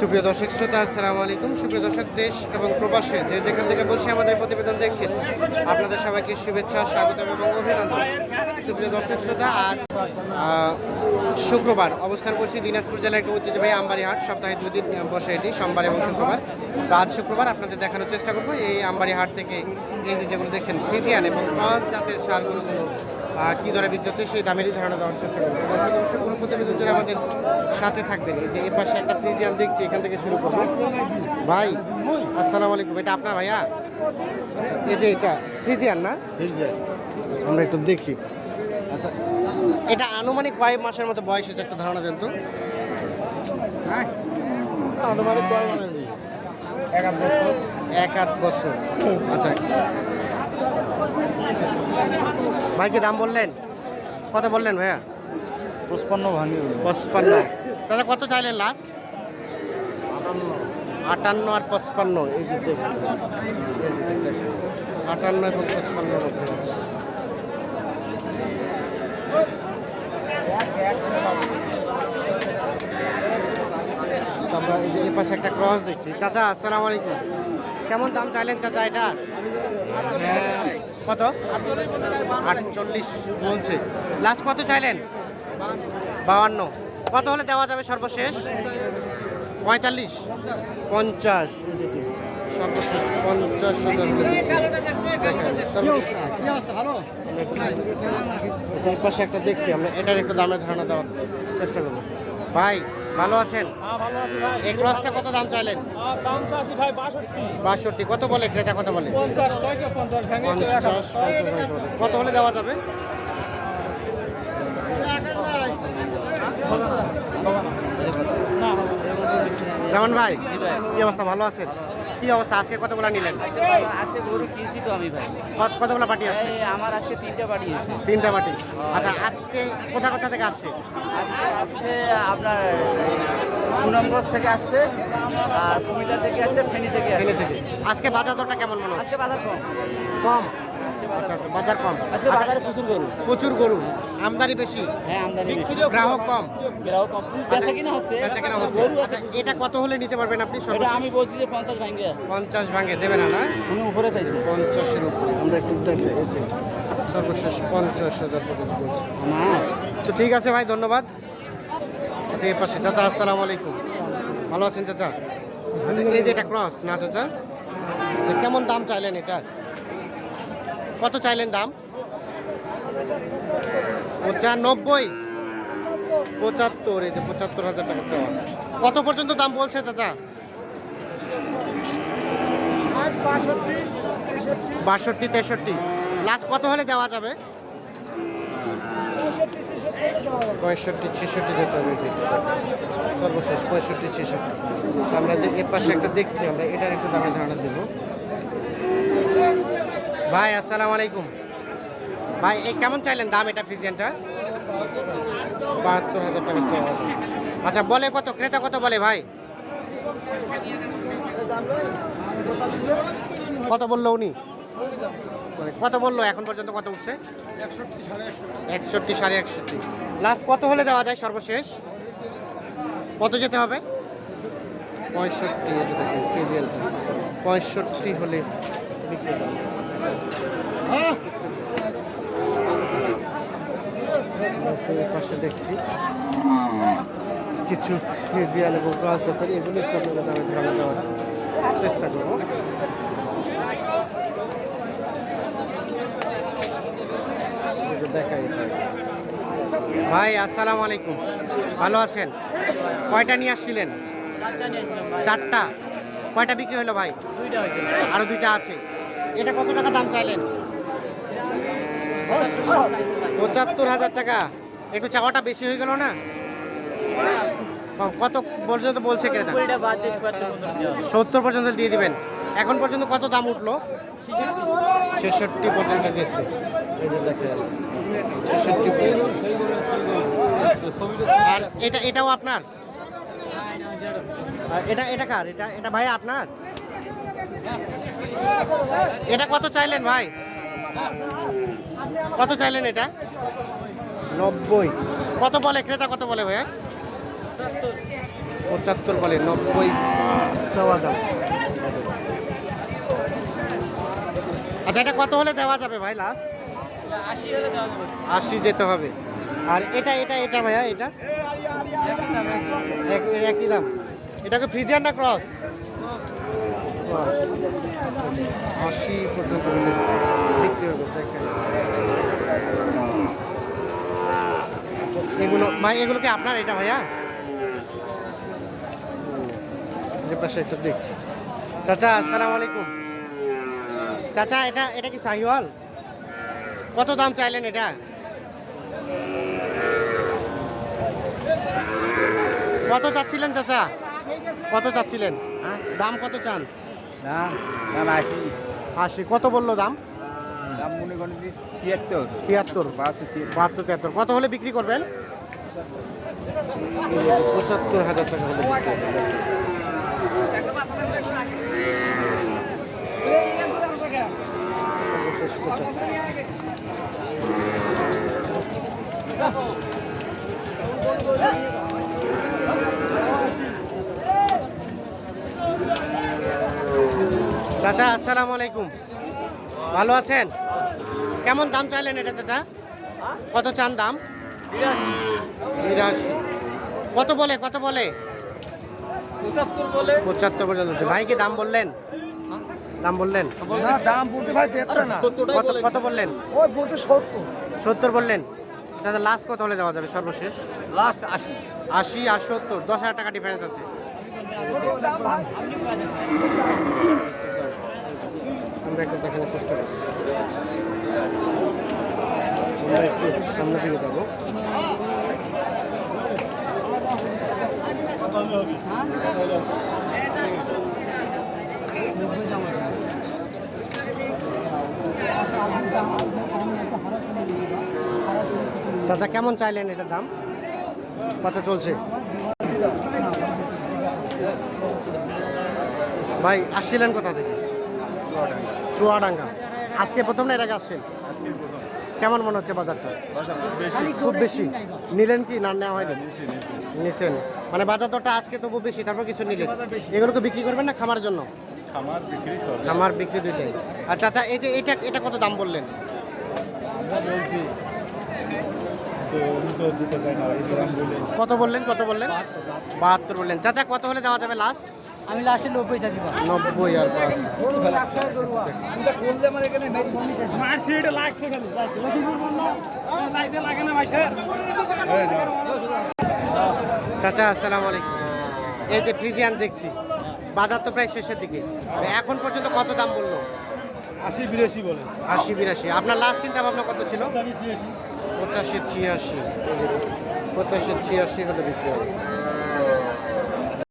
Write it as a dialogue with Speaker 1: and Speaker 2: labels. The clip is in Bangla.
Speaker 1: সুপ্রিয় দর্শক শ্রোতা, আসসালামু আলাইকুম। সুপ্রিয় দর্শক, দেশ এবং প্রবাসে যে যেখান থেকে বসে আমাদের প্রতিবেদন দেখছেন, আপনাদের সবাইকে শুভেচ্ছা স্বাগত এবং অভিনন্দন। সুপ্রিয় দর্শক শ্রোতা, আজ শুক্রবার অবস্থান করছি দিনাজপুর জেলার একটি ঐতিহ্যবাহী আমবাড়ি হাট সপ্তাহে দুই দিন বসে এটি, সোমবার এবং শুক্রবার। তো আজ শুক্রবার আপনাদের দেখানোর চেষ্টা করব। এই আমবাড়ি হাট থেকে এই যেগুলো দেখছেন ফ্রিজিয়ান এবং ক্রস জাতের সারগুলো কী দরে বিদ্যুৎ সেই দামেরই ধারণা দেওয়ার চেষ্টা করব। দর্শক অবশ্যই পুরো প্রতিবেদন আমাদের সাথে থাকবেন এই যে এ পাশে একটা ফ্রিজিয়ান দেখছি এখান থেকে শুরু করব। ভাই আসসালামু আলাইকুম। এটা আপনার ভাইয়া? আচ্ছা এই যে এটা ফ্রিজিয়ান না? আচ্ছা, আমরা একটু দেখি। আচ্ছা এটা আনুমানিক কয়েক মাসের মতো বয়স হয়েছে একটা ধারণা দেন তো?
Speaker 2: আনুমানিক মানে এক আধ বছর।
Speaker 1: এক আধ বছর। আচ্ছা। ভাই কি দাম বললেন? কত বললেন ভাইয়া?
Speaker 2: পঁচপান্ন ভাঙি
Speaker 1: পঁচপান্ন। তাহলে কত চাইলেন লাস্ট আটান্ন আর পঁচপান্ন। এই যে দেখুন। আটান্ন এবং পঁচপান্ন আমরা এই যে এই পাশে একটা ক্রস দেখছি। চাচা আসসালামু আলাইকুম। কেমন দাম চাইলেন চাচা এটা? কত? আটচল্লিশ বলছে। লাস্ট কত চাইলেন? বাউান্ন। কত হলে দেওয়া যাবে সর্বশেষ? পঁয়তাল্লিশ। পঞ্চাশ। সর্বশেষ পঞ্চাশ হাজার পাশে একটা দেখছি, আমরা এটার একটু দামের ধারণা দেওয়ার চেষ্টা করব। ভাই ভালো আছেন?
Speaker 3: আছি
Speaker 1: এই ক্রসটা কত দাম চাইলেন?
Speaker 3: বাষট্টি।
Speaker 1: কত বলে ক্রেতা কত বলে। কত হলে দেওয়া যাবে? যেমন ভাই কি অবস্থা? ভালো আছেন? কি অবস্থা? আজকে কতগুলো নিলেন?
Speaker 4: আজকে গরু কিনছি তো আমি ভাই।
Speaker 1: কতগুলো পার্টি আছে?
Speaker 4: আমার আজকে তিনটা পার্টি আছে।
Speaker 1: তিনটা পার্টি। আচ্ছা আজকে কোথা কোথা থেকে আসছে?
Speaker 4: আজকে আসছে আপনার সুনামগঞ্জ থেকে আসছে আর কুমিল্লা থেকে আসছে ফেনী থেকে আসছে।
Speaker 1: থেকে। আজকে বাজার দরটা কেমন মনে হয়
Speaker 4: আজকে বাজার কম।
Speaker 1: কম? আচ্ছা
Speaker 4: বাজার
Speaker 1: আচ্ছা বাজার কম।
Speaker 4: আজকে
Speaker 1: আচ্ছা,
Speaker 4: বাজারে প্রচুর গরু।
Speaker 1: প্রচুর গরু। আমদানি বেশি।
Speaker 4: হ্যাঁ আমদানি বেশি।
Speaker 1: গ্রাহক কম।
Speaker 4: গ্রাহক কম। বেচা কিনা হচ্ছে।
Speaker 1: বেচা কেনা হচ্ছে।
Speaker 4: গরু
Speaker 1: আচ্ছা
Speaker 4: আছে
Speaker 1: এটা কত হলে নিতে পারবেন আপনি সর্বশেষ?
Speaker 4: আমি বলছি যে পঞ্চাশ ভাঙ্গে।
Speaker 1: পঞ্চাশ ভাঙে দেবে না না?
Speaker 4: উনি উপরে চাইছে।
Speaker 1: পঞ্চাশের উপরে। আমরা একটু দেখে এই যে। সর্বশেষ পঞ্চাশ হাজার পর্যন্ত বলছি।
Speaker 4: আমার।
Speaker 1: তো ঠিক আছে ভাই ধন্যবাদ। আচ্ছা এই পাশে চাচা আসসালামু আলাইকুম। ভালো আছেন চাচা? আচ্ছা এই যে এটা ক্রস না চাচা? আচ্ছা কেমন দাম চাইলেন এটা? কত চাইলেন দাম? পঁচানব্বই। পঁচাত্তর, এই যে পঁচাত্তর হাজার টাকা চাওয়া। কত পর্যন্ত দাম বলছে চাচা? বাষট্টি, তেষট্টি। লাস্ট কত হলে দেওয়া যাবে? পঁয়ষট্টি, ছেষট্টি যেতে হবে। সর্বশেষ পঁয়ষট্টি, ছেষট্টি। আমরা যে এর পাশে একটা দেখছি, আমরা এটার একটু দামের ধারণা দেব। ভাই, আসসালামু আলাইকুম। ভাই, এই কেমন চাইলেন দাম এটা ফ্রিজেনটা বাহাত্তর হাজার টাকা আচ্ছা বলে কত? ক্রেতা কত বলে ভাই? কত বলল উনি? কত বলল? এখন পর্যন্ত কত উঠছে? একষট্টি সাড়ে একষট্টি। লাস্ট কত হলে দেওয়া যায় সর্বশেষ? কত যেতে হবে? পঁয়ষট্টি পঁয়ষট্টি হলে বিক্রি করা যাবে। এই পাশে দেখছি। কিছু কেজিএল এবং ক্রস জাতের এগুলো একটু আপনাদের দামে দেওয়ার চেষ্টা করব। দেখাই ভাই, আসসালামু আলাইকুম। ভালো আছেন? কয়টা নিয়ে আসছিলেন? চারটা। কয়টা বিক্রি হলো ভাই? আরও দুইটা আছে। এটা কত টাকা দাম চাইলেন? পঁচাত্তর হাজার টাকা। একটু চাওয়াটা বেশি হয়ে গেল না? কত পর্যন্ত বলছে ক্রেতা? সত্তর পর্যন্ত দিয়ে দিবেন। এখন পর্যন্ত কত দাম উঠল? ছেষট্টি পর্যন্ত ছেষট্টি পর্যন্ত। আর এটা এটাও আপনার? এটা এটা কার? এটা এটা ভাই আপনার? এটা কত চাইলেন ভাই? কত চাইলেন এটা? নব্বই। কত বলে ক্রেতা কত বলে ভাইয়া? পঁচাত্তর বলে নব্বই। চাওয়া দাম। আচ্ছা এটা কত হলে দেওয়া যাবে ভাই লাস্ট
Speaker 3: আশি
Speaker 1: যেতে হবে। আর এটা এটা এটা ভাইয়া এটা? একই দাম। এটাকে ফ্রিজিয়ান না ক্রস? আশি পর্যন্ত বিক্রি হবে দেখেন এগুলো ভাই এগুলো কি আপনার এটা ভাইয়া? যে পাশে একটা দেখছি। চাচা আসসালামু আলাইকুম। চাচা এটা এটা কি শাহিওয়াল কত দাম চাইলেন এটা? কত চাচ্ছিলেন চাচা? কত চাচ্ছিলেন? দাম কত চান?
Speaker 2: দাম আশি।
Speaker 1: আশি কত বলল দাম?
Speaker 2: দাম মনে করেন তিয়াত্তর।
Speaker 1: তিয়াত্তর।
Speaker 2: বাহাত্তর তিয়াত্তর।
Speaker 1: কত হলে বিক্রি করবেন? পঁচাত্তর হাজার টাকা হলে। সর্বশেষ পঁচাত্তর। চাচা আসসালামু আলাইকুম। ভালো আছেন? কেমন দাম চাইলেন এটা চাচা? কত চান দাম? বিরাশি। কত বলে কত বলে?
Speaker 3: পঁচাত্তর
Speaker 1: পর্যন্ত ভাই কি দাম বললেন? দাম বললেন?
Speaker 2: দাম বলতে ভাই না।
Speaker 1: কত কত বললেন?
Speaker 2: ওই বলতে সত্তর।
Speaker 1: সত্তর বললেন? দাদা লাস্ট কত হলে দেওয়া যাবে সর্বশেষ?
Speaker 2: লাস্ট আশি।
Speaker 1: আশি আর সত্তর। দশ হাজার টাকা ডিফারেন্স আছে। আমরা একটু দেখানোর চেষ্টা করছি। আমরা একটু সামনের দিকে যাব। চাচা, কেমন চাইলেন এটা দাম? কত চলছে? ভাই, আসছিলেন কোথা থেকে? চুয়াডাঙ্গা। আজকে প্রথম না এর আগে আসছেন? কেমন মনে হচ্ছে বাজারটা? খুব বেশি। নিলেন কি না নেওয়া হয়নি? নিচ্ছেন মানে বাজার দরটা আজকে তবু বেশি তারপর কিছু নিলেন। এগুলোকে বিক্রি করবেন না খামার জন্য?
Speaker 2: খামার বিক্রি সব
Speaker 1: খামার বিক্রি দুইটাই। আচ্ছা আচ্ছা এই যে এটা এটা কত দাম বললেন? কত বললেন কত বললেন? বাহাত্তর। বললেন। চাচা কত হলে দেওয়া যাবে লাস্ট
Speaker 3: আমি লাস্টে নব্বই চাচ্ছি
Speaker 1: নব্বই আর
Speaker 2: মানে
Speaker 1: চাচা আসসালামু আলাইকুম। এই যে ফ্রিজিয়ান দেখছি বাজার তো প্রায় শেষের দিকে। এখন পর্যন্ত কত দাম বলল?
Speaker 2: আশি বিরাশি বলে।
Speaker 1: আশি বিরাশি। আপনার লাস্ট চিন্তা ভাবনা কত ছিল? পঁচাশি ছিয়াশি। পঁচাশি ছিয়াশি হলে বিক্রি হবে।